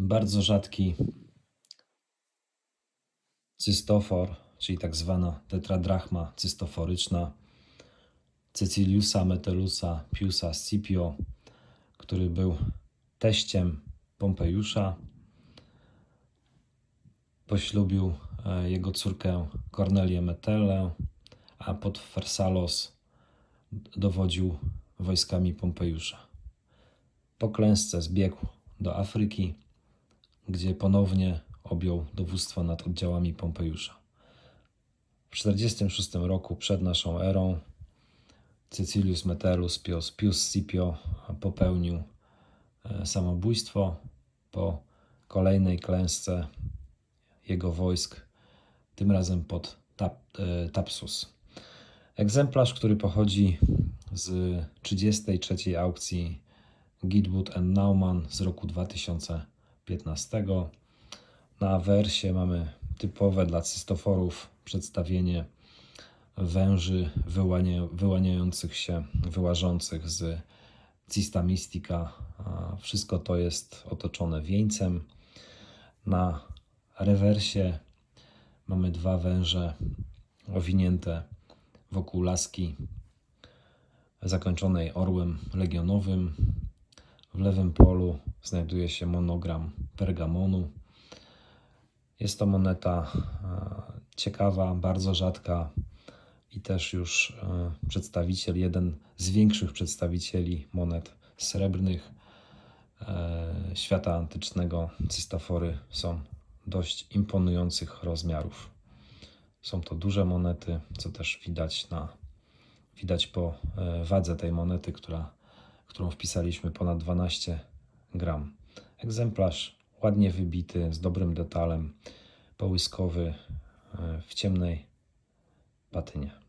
Bardzo rzadki cystofor, czyli tak zwana tetradrachma cystoforyczna Ceciliusa Metellusa Piusa Scipio, który był teściem Pompejusza. Poślubił e, jego córkę Cornelię Metellę, a pod Farsalos dowodził wojskami Pompejusza. Po klęsce zbiegł do Afryki, gdzie ponownie objął dowództwo nad oddziałami Pompejusza. W 46 roku przed naszą erą Cecilius Metellus Pius, Pius Scipio popełnił e, samobójstwo po kolejnej klęsce jego wojsk, tym razem pod Tap, e, Tapsus. Egzemplarz, który pochodzi z 33 aukcji Gitwood and Naumann z roku 2015. Na awersie mamy typowe dla cystoforów przedstawienie węży wyłania, wyłaniających się, wyłażących z Cista Mystica. Wszystko to jest otoczone wieńcem. Na rewersie mamy dwa węże owinięte wokół laski zakończonej orłem legionowym. W lewym polu znajduje się monogram pergamonu. Jest to moneta e, ciekawa, bardzo rzadka i też już e, przedstawiciel, jeden z większych przedstawicieli monet srebrnych e, świata antycznego. Cystofory są dość imponujących rozmiarów. Są to duże monety, co też widać na widać po wadze tej monety, która, którą wpisaliśmy ponad 12 gram. Egzemplarz ładnie wybity, z dobrym detalem, połyskowy, e, w ciemnej patynie.